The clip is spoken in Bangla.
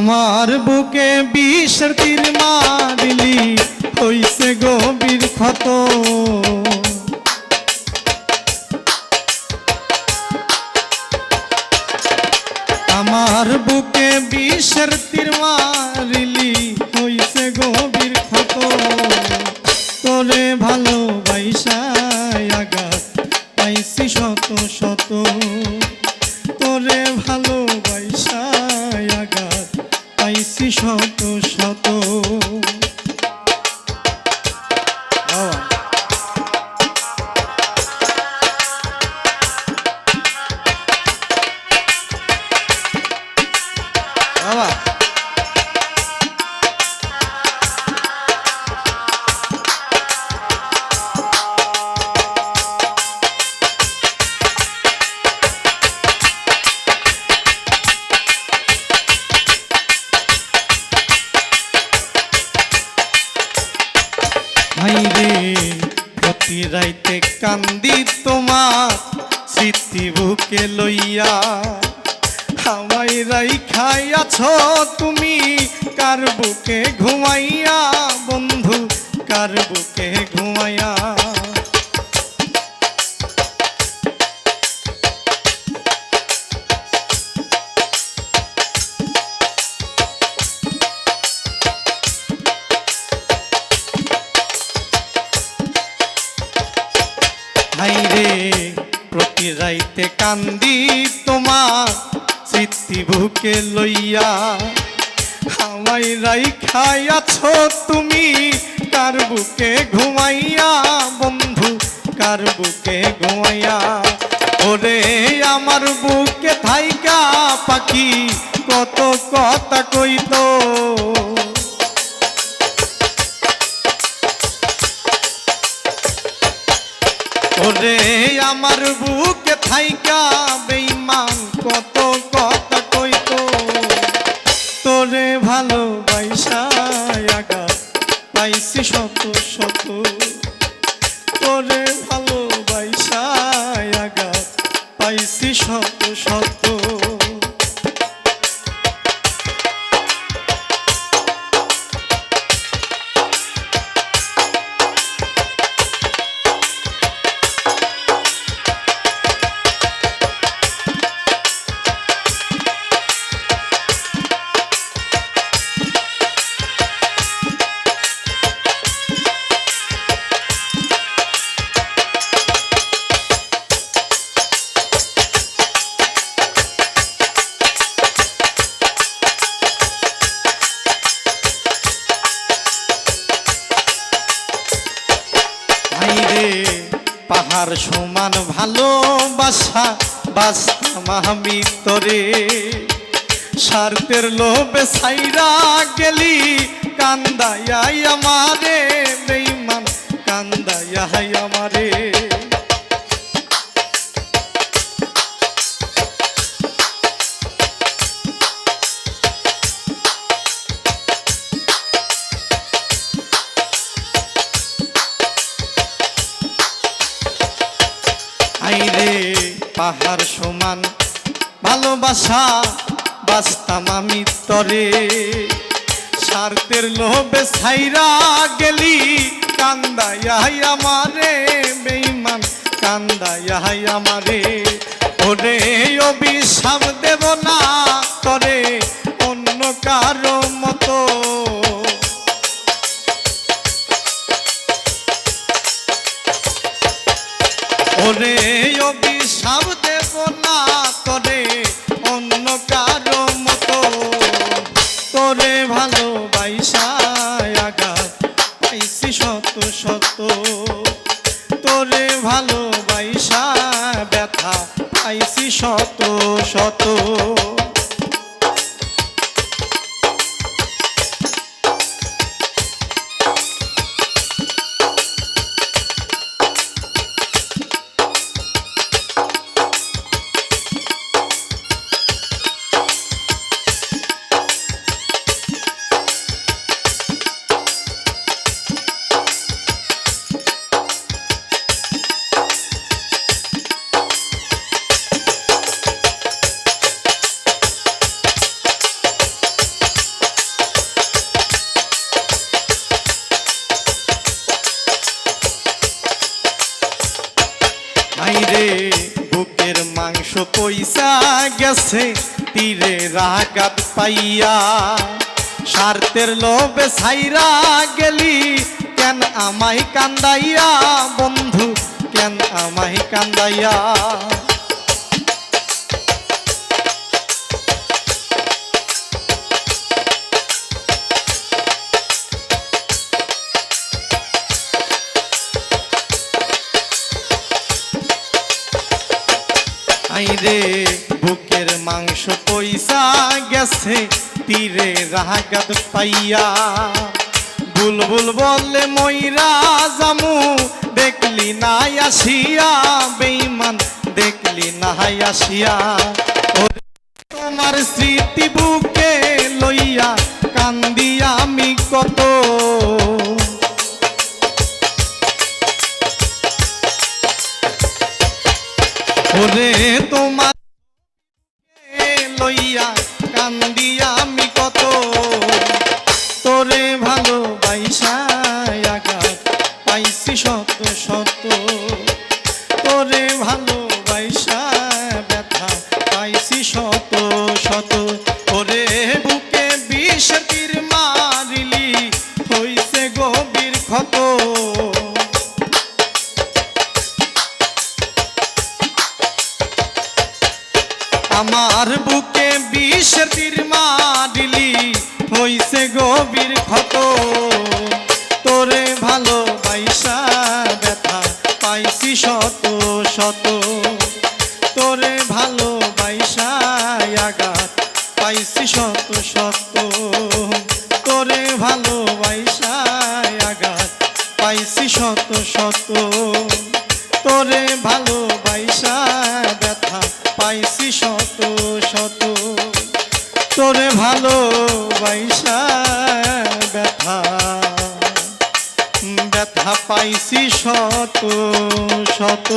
আমার বুকে বিষের তীর মারিলি, হইছে গভীর ক্ষত। আমার বুকে বিষের তীর মারিলি, হইছে গভীর ক্ষত। তোরে ভালোবাইসায় আঘাত পাইছি শত শত। হাইরে প্রতি রাইতে কান্দি তোমার স্মৃতি বুকে লইয়া। হাওয়াই রাই খাইয়াছ তুমি, কার বুকে ঘুমাইয়া? বন্ধু, কার বুকে হাইরে প্রতি রাইতে কান্দি তোমার স্মৃতি বুকে লইয়া। হাওয়াই রাই খাইয়াছ তুমি, কার বুকে ঘুমাইয়া? বন্ধু, কার বুকে ঘুমাইয়া? ওরে আমার বুকে থাইকা পাখি, কত কথা কইতো। আমার বুকে থাইকা বেইমান কত কথা কইতো তোরে ভালোবাসায় আঘাত পাইছি শত শত। পাহাড় সমান ভালোবাসা বাসতাম আমি তরে। স্বার্থের লোভে সাইরা গেলি কান্দাই আমারে বেইমান কান্দাই আমারে। পাহাড় সমান, ভালোবাসা বাসতাম আমি তরে। স্বার্থের লোভে ছাইরা গেলি কান্দায়াই আমারে বেইমান কান্দায়াই আমারে। ওরে, অভিশাপ দেব না তরে, অন্য কারও মতো। ওরে অভিশাপ দেব না তোরে আঘাত শত শত। তোরে ভালোবাইসা ব্যথা পাইছি শত শত। আইরে বুকের মাংস পয়সা গেছে, তীরে রাগাত পাইয়া। স্বার্থের লোভে ছাইরা গেলি, কেন আমায় কান্দাইয়া? বন্ধু, কেন আমায় কান্দাইয়া? আইরে বুকের মাংস পয়সা গেছে, তীরে রাগাত পাইয়া। বুলবুল বললে ময়রা জামু, দেখলি নাই আসিয়া বেইমান দেখলি নাই আসিয়া। তোমার স্মৃতি বুকে লইয়া তোমার বিষের তীর মারিলি, হইছে গভীর ক্ষত। তোরে ভালো বাইসা ব্যথা, পাইছি শত শত। তোরে ভালো বাইসা আঘাত, পাইছি শত শত। পাইছি শত শত। তোরে ভালো বাইসা ব্যথা। ব্যথা পাইছি শত শত।